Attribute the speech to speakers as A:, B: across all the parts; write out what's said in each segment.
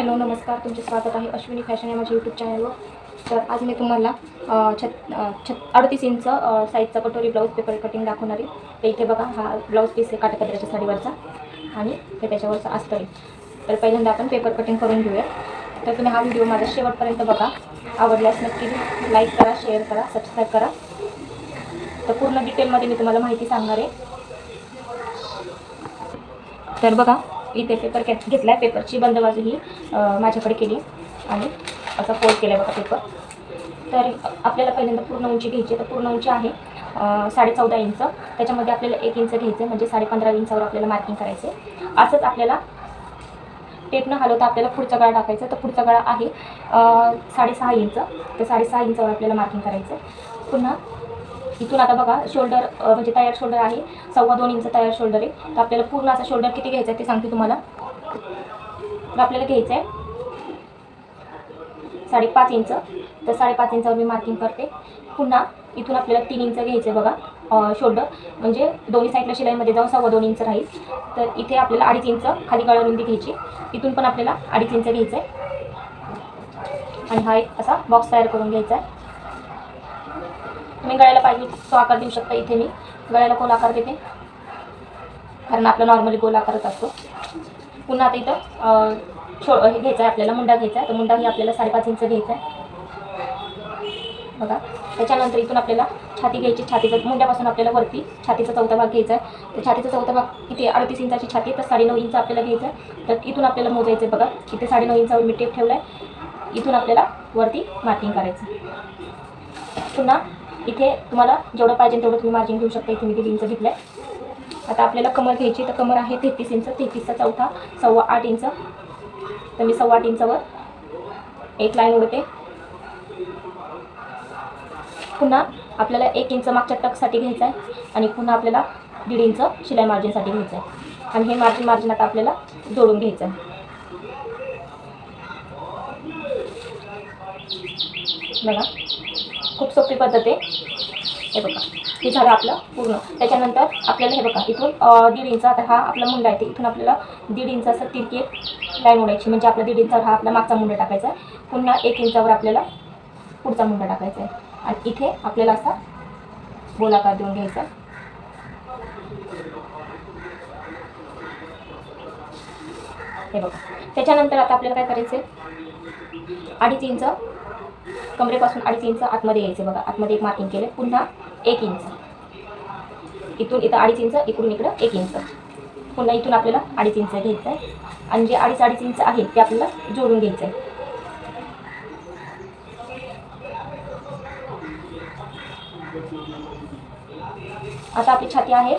A: Hello नमस्कार. तुमचे स्वागत आहे अश्विनी फॅशन या माझ्या यूट्यूब चॅनलवर तर आज मी तुम्हाला छत छत अडतीस इंच साईजचा कटोरी ब्लाऊज पेपर कटिंग दाखवणार आहे. तर इथे बघा हा ब्लाऊज पीस आहे काटकदऱ्याच्या साडीवरचा आणि हे त्याच्यावरचा असतं आहे. तर पहिल्यांदा आपण पेपर कटिंग करून घेऊया. तर तुम्ही हा व्हिडिओ माझा शेवटपर्यंत बघा. आवडल्यास नक्की लाईक करा शेअर करा सबस्क्राईब करा. तर पूर्ण डिटेलमध्ये मी तुम्हाला माहिती सांगणार आहे. तर बघा इथे पेपर कॅ घेतला आहे पेपरची बंद बाजू ही माझ्याकडे केली आणि असा फोल्ड केला आहे बघा पेपर तर आपल्याला पहिल्यांदा पूर्ण उंची घ्यायची आहे. तर पूर्ण उंची आहे साडे चौदा इंच. त्याच्यामध्ये आपल्याला एक इंच घ्यायचं म्हणजे साडे पंधरा इंचावर आपल्याला मार्किंग करायचं आहे असंच आपल्याला टेप न हलवता आपल्याला पुढचा गळा टाकायचा तर पुढचा गळा आहे साडेसहा इंच. तर साडेसहा इंचावर आपल्याला मार्किंग करायचं पुन्हा इथून आता बघा शोल्डर म्हणजे तयार शोल्डर आहे सव्वा दोन इंच तयार शोल्डर आहे. तर आपल्याला पूर्ण असा शोल्डर किती घ्यायचा आहे ते सांगते तुम्हाला. तर आपल्याला घ्यायचं आहे साडेपाच इंच तर साडेपाच इंचावर मी मार्किंग करते. पुन्हा इथून आपल्याला तीन इंच घ्यायचं आहे बघा शोल्डर म्हणजे दोन्ही साईडला शिलाईमध्ये जाऊन सव्वा दोन इंच राहील. तर इथे आपल्याला अडीच इंच खाली गळा रुंदी घ्यायची. इथून पण आपल्याला अडीच इंच घ्यायचं आहे. आणि हा एक असा बॉक्स तयार करून घ्यायचा आहे. तुम्ही गळ्याला पाहिजे तो आकार देऊ शकता इथे मी. गळ्याला गोल आकार देते? कारण आपला नॉर्मली गोल आकारच असतो. पुन्हा आता इथं छो हे घ्यायचं आहे आपल्याला मुंडा घ्यायचा आहे तर मुंडाही आपल्याला साडेपाच इंच घ्यायचा आहे बघा. त्याच्यानंतर इथून आपल्याला छाती घ्यायची. छातीचं मुंड्यापासून आपल्याला वरती छातीचा चौथा भाग घ्यायचा आहे तर छातीचा चौथा भाग किती? अडतीस इंचाची छाती तर साडेनऊ इंच आपल्याला घ्यायचं आहे तर इथून आपल्याला मोजायचं आहे बघा. इथे साडेनऊ इंचावर मी टेप ठेवला आहे इथून आपल्याला वरती मार्किंग करायचं पुन्हा इथे तुम्हाला जेवढं पाहिजे तेवढं तुम्ही मार्जिन घेऊ शकता. इथे मी दीड इंच घेतलं आहे आता आपल्याला कमर घ्यायची तर कमर आहे तेहतीस इंच. तेहतीसचा चौथा सव्वा आठ इंच. तर मी सव्वा आठ इंचावर एक लाईन उडते. पुन्हा आपल्याला एक इंच मागच्या टकसाठी घ्यायचं आहे आणि पुन्हा आपल्याला दीड इंच शिलाई मार्जिनसाठी घ्यायचं आहे आणि हे मार्जिन मार्जिन आता आपल्याला जोडून घ्यायचं आहे बघा. खूप सोपी पद्धत आहे. हे बघा. हे झालं आपलं पूर्ण. त्याच्यानंतर आपल्याला हे बघा इथून दीड इंच आता हा आपला मुंडा आहे. ते इथून आपल्याला दीड इंच असं तिरकी लाईन उडायची म्हणजे आपला दीड इंचावर हा आपला मागचा मुंडा टाकायचा आहे. पुन्हा एक इंचावर आपल्याला पुढचा मुंडा टाकायचा आहे. आणि इथे आपल्याला असा गोलाकार देऊन घ्यायचा हे बघा. त्याच्यानंतर आता आपल्याला काय करायचं आहे अडीच इंच कमरेपासून अडीच इंच आतमध्ये यायचे. बघा आतमध्ये एक मार्किंग केलं पुन्हा एक इंच. इथून इथं अडीच इंच इकडून इकडं एक इंच. पुन्हा इथून आपल्याला अडीच इंच घ्यायचं आहे आणि जे अडीच अडीच इंच आहे ते आपल्याला जोडून घ्यायचं आहे आता आपली छाती आहे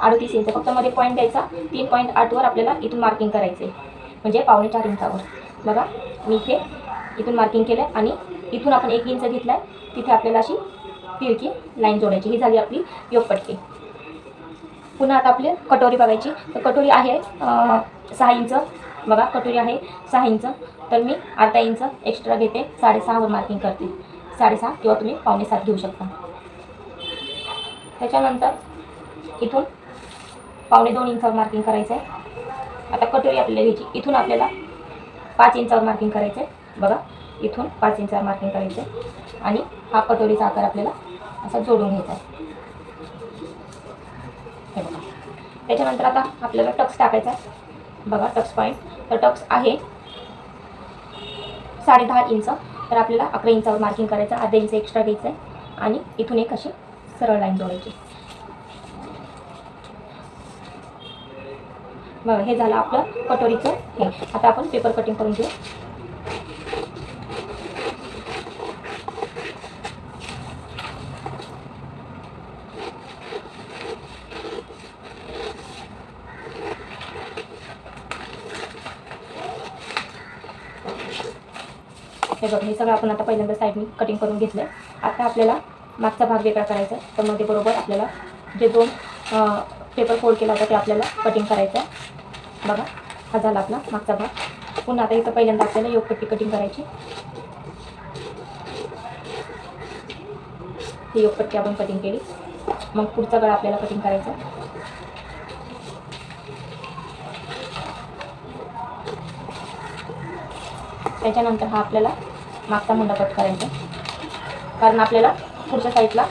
A: अडतीस इंच. फक्त मध्ये पॉईंट द्यायचा. तीन पॉईंट आठवर आपल्याला इथून मार्किंग करायचे म्हणजे पावणे चार इंचावर. बघा मी इथे इथून मार्किंग केलं आहे आणि इथून आपण एक इंच घेतला आहे तिथे आपल्याला अशी तिरकी लाईन जोडायची. ही झाली आपली योगपट्टी पुन्हा आता आपली कटोरी बघायची. तर कटोरी आहे सहा इंच. बघा कटोरी आहे सहा इंच. तर मी अर्धा इंच एक्स्ट्रा घेते. साडेसहावर मार्किंग करते. साडेसहा किंवा तुम्ही पावणे सात घेऊ शकता. त्याच्यानंतर इथून पावणे दोन इंचावर मार्किंग करायचं आहे. आता कटोरी आपल्याला घ्यायची. इथून आपल्याला पाच इंचावर मार्किंग करायचं आहे. बघा. इथून पाच इंचावर मार्किंग करायचं आहे आणि हा कटोरीचा आकार आपल्याला असा जोडून घ्यायचा आहे. हे बघा. त्याच्यानंतर आता आपल्याला टक्स टाकायचा आहे. बघा टक्स पॉईंट तर टक्स आहे साडे दहा इंच. तर आपल्याला अकरा इंचावर मार्किंग करायचं अर्धा इंच एक्स्ट्रा घ्यायचं आहे आणि इथून एक अशी सरळ लाईन जोडायची. बघा हे झालं आपलं कटोरीचं हे. आता आपण पेपर कटिंग करून घेऊ. हे बघ हे सगळं आपण आता पहिल्यांदा साईडनी कटिंग करून घेतलं आहे आता आपल्याला मागचा भाग वेगळा करायचा आहे. तर मध्ये बरोबर आपल्याला जे दोन पेपर फोल्ड केला होता ते आपल्याला कटिंग करायचं आहे. बघा हा झाला आपला मागचा भाग. पुन्हा आता इथं पहिल्यांदा आपल्याला योगपट्टी कटिंग करायची. ही योगपट्टी आपण कटिंग केली. मग पुढचा गळा आपल्याला कटिंग करायचा त्याच्यानंतर हा आपल्याला मागचा मुंडा कट करायचा कारण आपल्याला पुढच्या साईडला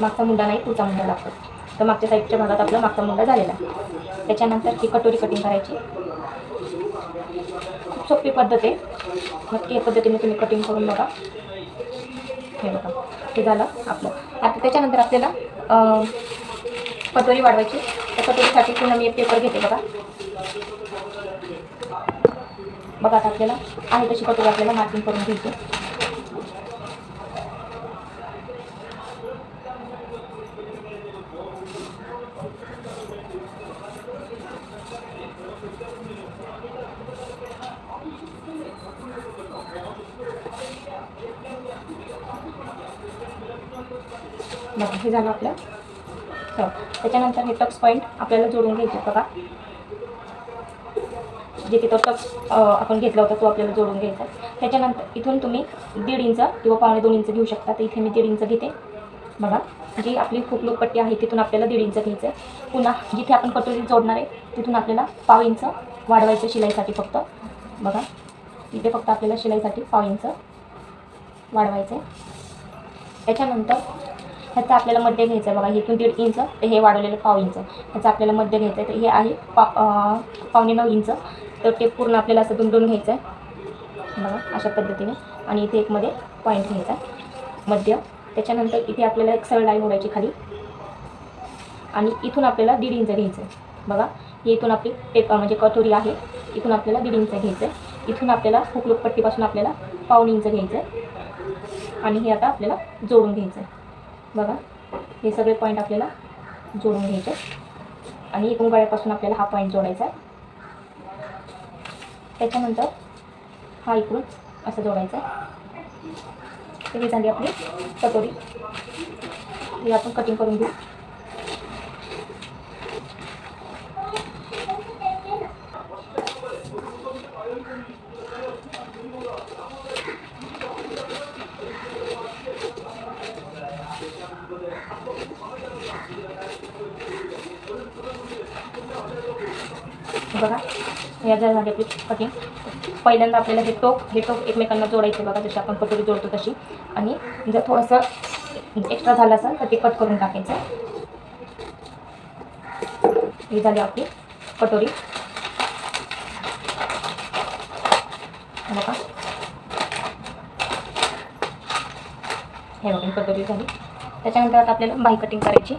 A: मागचा मुंडा नाही पुढचा मुंडा लागतो. तर मागच्या साईडच्या भागात आपला मागचा मुंडा झालेला आहे. त्याच्यानंतर ही कटोरी कटिंग करायची. खूप सोपी पद्धत आहे. नक्की या पद्धतीने तुम्ही कटिंग करून बघा. हे बघा. हे झालं आपलं. आता त्याच्यानंतर आपल्याला कटोरी वाढवायची. त्या कटोरीसाठी पुन्हा मी एक पेपर घेते बघा. बघा आता आपल्याला आहे तशी कटोरी आपल्याला मार्किंग करून घ्यायची. बघा हे झालं आपलं. त्याच्यानंतर हे टक्स पॉईंट आपल्याला जोडून घ्यायचे बघा. जे तिथं आपण घेतला होता तो आपल्याला जोडून घ्यायचा. त्याच्यानंतर इथून तुम्ही दीड इंच किंवा पावणे दोन इंच घेऊ शकता. तर इथे मी दीड इंच घेते. बघा जी आपली खूप पट्टी आहे तिथून आपल्याला दीड इंच घ्यायचं आहे पुन्हा जिथे आपण कटोरी जोडणार आहे तिथून आपल्याला पाव इंच वाढवायचं शिलाईसाठी फक्त. बघा इथे फक्त आपल्याला शिलाईसाठी पाव इंच वाढवायचं आहे त्याच्यानंतर ह्याचं आपल्याला मध्य घ्यायचं आहे बघा इथून दीड इंच हे वाढवलेलं पाव इंच. ह्याचं आपल्याला मध्य घ्यायचं आहे तर हे आहे पा पावणे नऊ इंच. तर ते पूर्ण आपल्याला असं दुमडून घ्यायचं आहे. बघा अशा पद्धतीने. आणि इथे एक मध्ये पॉईंट घ्यायचा आहे. मध्य. त्याच्यानंतर इथे आपल्याला एक सरळ लाईन उडायची खाली. आणि इथून आपल्याला दीड इंच घ्यायचं आहे. बघा इथून आपली पेपर म्हणजे कटोरी आहे. इथून आपल्याला दीड इंच घ्यायचं आहे. इथून आपल्याला हुकलूक पट्टीपासून आपल्याला पाऊण इंच घ्यायचं आहे. आणि हे आता आपल्याला जोडून घ्यायचं आहे. बघा हे सगळे पॉईंट आपल्याला जोडून घ्यायचे आणि एकूण गळ्यापासून आपल्याला हा पॉईंट जोडायचा आहे. त्याच्यानंतर हा इकडून असं जोडायचा आहे. ही झाली आपली कटोरी. ही आपण कटिंग करून घेऊ. बघा. या झाले आपली कटिंग. पहिल्यांदा आपल्याला हे टोक हे टोक एकमेकांना जोडायचं बघा जशी आपण कटोरी जोडतो तशी. आणि जर थोडंसं एक्स्ट्रा झालं असेल तर ते कट करून टाकायचं. ही झाली आपली कटोरी. बघा. हे बघा कटोरी झाली. त्याच्यानंतर आता आपल्याला बाही कटिंग करायची.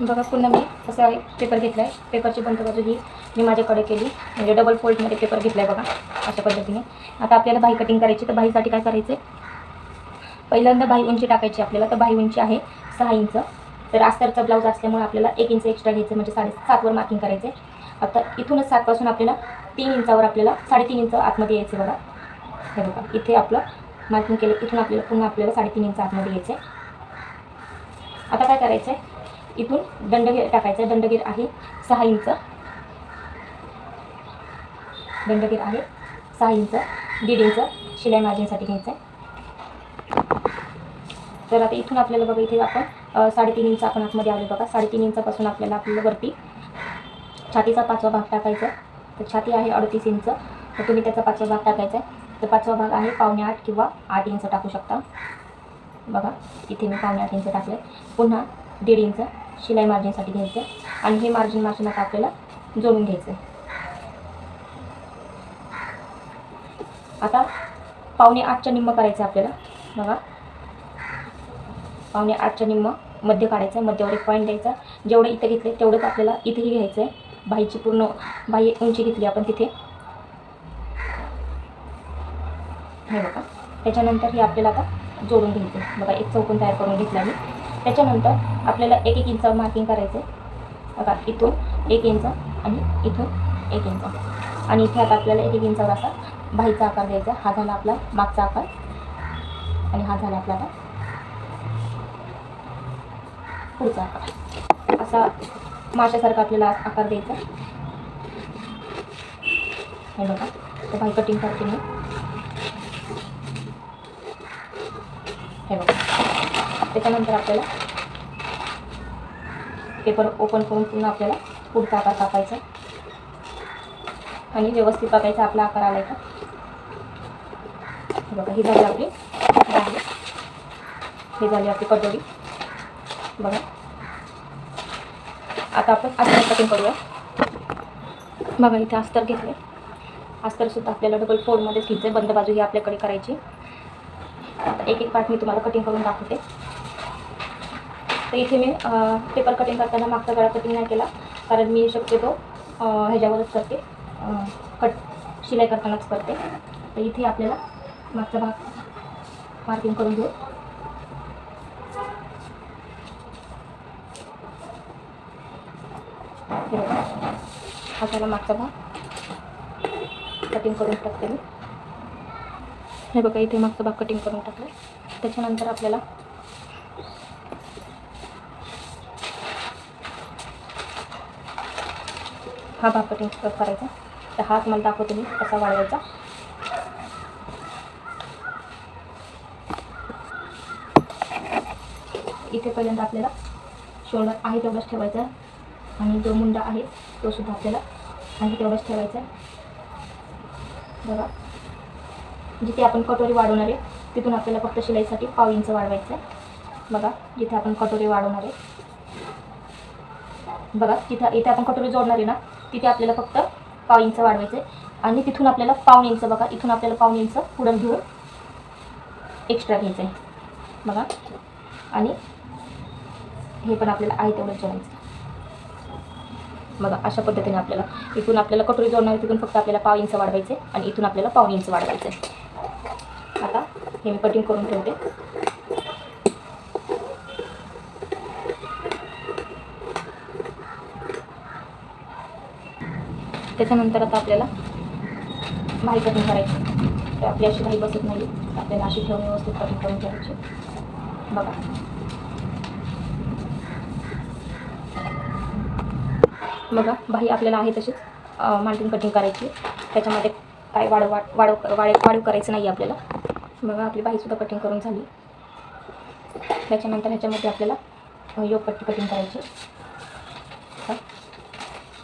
A: बघा पुन्हा मी असं एक पेपर घेतला आहे पेपरची बंद बाजू ही मी माझ्याकडे केली. म्हणजे डबल फोल्डमध्ये पेपर घेतला आहे बघा अशा पद्धतीने. आता आपल्याला बाही कटिंग करायची तर बाहीसाठी काय करायचं आहे पहिल्यांदा बाही उंची टाकायची आपल्याला तर बाही उंची आहे सहा इंच. तर आस्तरचा ब्लाऊज असल्यामुळे आपल्याला एक इंच एक्स्ट्रा घ्यायचं म्हणजे साडे सातवर मार्किंग करायचं आहे आता इथूनच सातपासून आपल्याला तीन इंचावर आपल्याला साडेतीन इंच आतमध्ये यायचं बघा. हे बघा इथे आपलं मार्किंग केलं इथून आपल्याला पुन्हा आपल्याला साडेतीन इंच आतमध्ये यायचं आहे आता काय करायचं आहे इथून दंडगीर टाकायचा आहे दंडगीर आहे सहा इंच. दंडगीर आहे. सहा इंच दीड इंच शिलाई मार्जिनसाठी घ्यायचं आहे तर आता इथून आपल्याला बघा इथे आपण साडेतीन इंच आपण आतमध्ये आलो बघा. साडेतीन इंचापासून आपल्याला आपल्याला वरती छातीचा पाचवा भाग टाकायचा तर छाती आहे अडतीस इंच. तर तुम्ही त्याचा पाचवा भाग टाकायचा आहे. तर पाचवा भाग आहे पावणे आठ किंवा आठ इंच टाकू शकता. बघा इथे मी पावणे आठ इंच टाकले पुन्हा दीड इंच शिलाई मार्जिनसाठी घ्यायचं आहे आणि हे मार्जिन मार्जिन आता आपल्याला जोडून घ्यायचं आहे आता पावणे आठच्या निम्म करायचं आहे आपल्याला. बघा. पावणे आठच्या निम्म मध्य काढायचं आहे मध्यावर एक पॉईंट द्यायचा. जेवढं इथं घेतले तेवढंच आपल्याला इथेही घ्यायचं आहे बाईची पूर्ण बाई उंची घेतली आपण तिथे. हे बघा. त्याच्यानंतर हे आपल्याला आता जोडून घ्यायचं आहे बघा एक चौकून तयार करून घेतला मी. त्याच्यानंतर आपल्याला एक एक इंच मार्किंग करायचं आहे बघा इथून एक इंच आणि इथून एक इंच. आणि इथे आता आपल्याला एक एक इंचावर असा बाईचा आकार द्यायचा. हा झाला आपला मागचा आकार. आणि हा झाला आपला पुढचा आकार. असा माशासारखा आपल्याला आकार द्यायचा. हे बघा. तर बाई कटिंग करते मी. हे बघा. त्याच्यानंतर आपल्याला पेपर ओपन करून पुन्हा आपल्याला पुढचा आकार कापायचा. आणि व्यवस्थित बघायचा आपला आकार आलाय का? बघा ही झाली आपली डाळी ही झाली आपली कटोरी. बघा. आता आपण अस्तर कटिंग करूया. बघा इथे अस्तर घेतले. अस्तरसुद्धा आपल्याला डबल फोरमध्येच घ्यायचं आहे बंद बाजू ही आपल्याकडे करायची. आता एक एक पार्ट मी तुम्हाला कटिंग करून दाखवते. तर इथे मी पेपर कटिंग करताना मागचा गळा कटिंग नाही केला. कारण मी शक्यतो ह्याच्यावरच करते. कट शिलाई करतानाच करते. तर इथे आपल्याला मागचा भाग मार्किंग करून घेऊ हा झाला मागचा भाग कटिंग करून टाकते मी हे बघा इथे मागचा भाग कटिंग करून टाकला त्याच्यानंतर आपल्याला हा भाग कटिंग करायचा. तर हा तुम्हाला दाखवतो मी कसा वाढवायचा. इथेपर्यंत आपल्याला शोल्डर आहे तेवढाच ठेवायचा आहे. आणि जो मुंडा आहे तो सुद्धा आपल्याला आहे तेवढाच ठेवायचा आहे. बघा. जिथे आपण कटोरी वाढवणार आहे तिथून आपल्याला फक्त शिलाईसाठी पाव इंच वाढवायचं आहे. बघा जिथे आपण कटोरी वाढवणार आहे. बघा तिथं इथे आपण कटोरी जोडणार आहे ना तिथे आपल्याला फक्त पाव इंच वाढवायचं आहे. आणि तिथून आपल्याला पाऊण इंच बघा इथून आपल्याला पाऊण इंच पुढं घेऊन एक्स्ट्रा घ्यायचं आहे. बघा. आणि हे पण आपल्याला आहे तेवढं जोडायचं बघा अशा पद्धतीने आपल्याला इथून आपल्याला कटोरी जोडणार तिथून फक्त आपल्याला पाव इंच वाढवायचे आणि इथून आपल्याला पाव इंच वाढवायचं. आहे आता हे मी कटिंग करून ठेवते. त्याच्यानंतर आता आपल्याला भाई कटिंग करायची. तर आपली अशी भाई बसत नाही. आपल्याला अशी ठेवून व्यवस्थित कटिंग करून ठेवायची. बघा. बघा भाई आपल्याला आहे तशीच. मांडून कटिंग करायची. त्याच्यामध्ये काय वाढ वाढ वाढव वाढ वाढीव करायचं नाही आपल्याला. बघा आपली बाहीसुद्धा कटिंग करून झाली. त्याच्यानंतर ह्याच्यामध्ये आपल्याला योगपट्टी कटिंग करायची.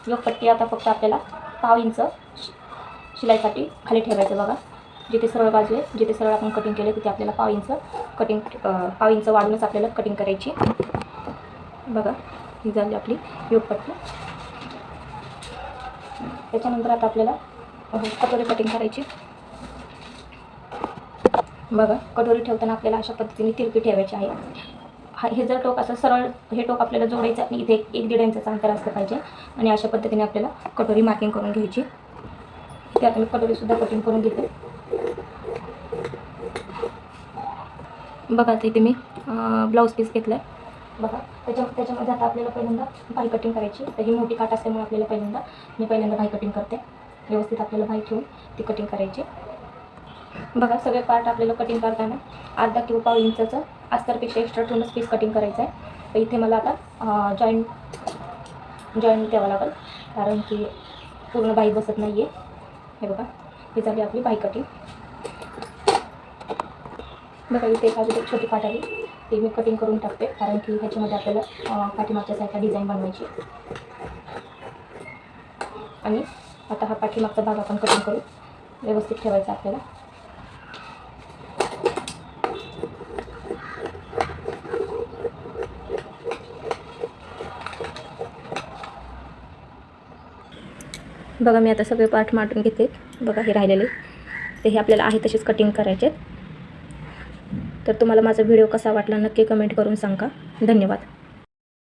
A: योगपट्टी आता फक्त आपल्याला पाव इंच शि- शिलाईसाठी खाली ठेवायचं बघा. जिथे सरळ बाजू आहे जिथे सरळ आपण कटिंग केले तिथे आपल्याला पाव इंच कटिंग पाव इंच वाढूनच आपल्याला कटिंग करायची. बघा ही झाली आपली योगपट्टी. त्याच्यानंतर आता आपल्याला कटोरी कटिंग करायची. बघा कटोरी ठेवताना आपल्याला अशा पद्धतीने तिरपी ठेवायची आहे. हा हे जर टोक असं सरळ हे टोक आपल्याला जोडायचं आणि इथे एक एक दीड इंचाचं अंतर असलं पाहिजे. आणि अशा पद्धतीने आपल्याला कटोरी मार्किंग करून घ्यायची. इथे आता मी कटोरीसुद्धा कटिंग करून घेते बघा आता इथे मी ब्लाऊज पीस घेतला आहे बघा त्याच्या त्याच्यामध्ये आता आपल्याला पहिल्यांदा भाई कटिंग करायची तर ही मोठी काट असल्यामुळे आपल्याला पहिल्यांदा मी पहिल्यांदा भाई कटिंग करते. व्यवस्थित आपल्याला भाई ठेवून ती कटिंग करायची बघा सगळे पार्ट आपल्याला कटिंग करताना अर्धा किंवा पाव इंचाचं अस्तरपेक्षा एक्स्ट्रा ठेवूनच पीस कटिंग करायचं आहे. तर इथे मला आता जॉईंट जॉईंट द्यावं लागेल. कारण की पूर्ण बाई बसत नाही आहे हे बघा ही झाली आपली बाई कटिंग बघा इथे एखादी एक छोटी पाट आली. ते मी कटिंग करून टाकते कारण की ह्याच्यामध्ये आपल्याला अं, पाठीमागच्या साईडला डिझाईन बनवायची आणि आता हा पाठीमागचा भाग आपण कटिंग करू व्यवस्थित ठेवायचा आपल्याला. बघा मी आता सगळे पार्ट मांडून घेते. बघा हे राहिलेले. ते हे आपल्याला आहे तसेच कटिंग करायचे आहेत तर तुम्हाला माझा व्हिडिओ कसा वाटला नक्की कमेंट करून सांगा. धन्यवाद.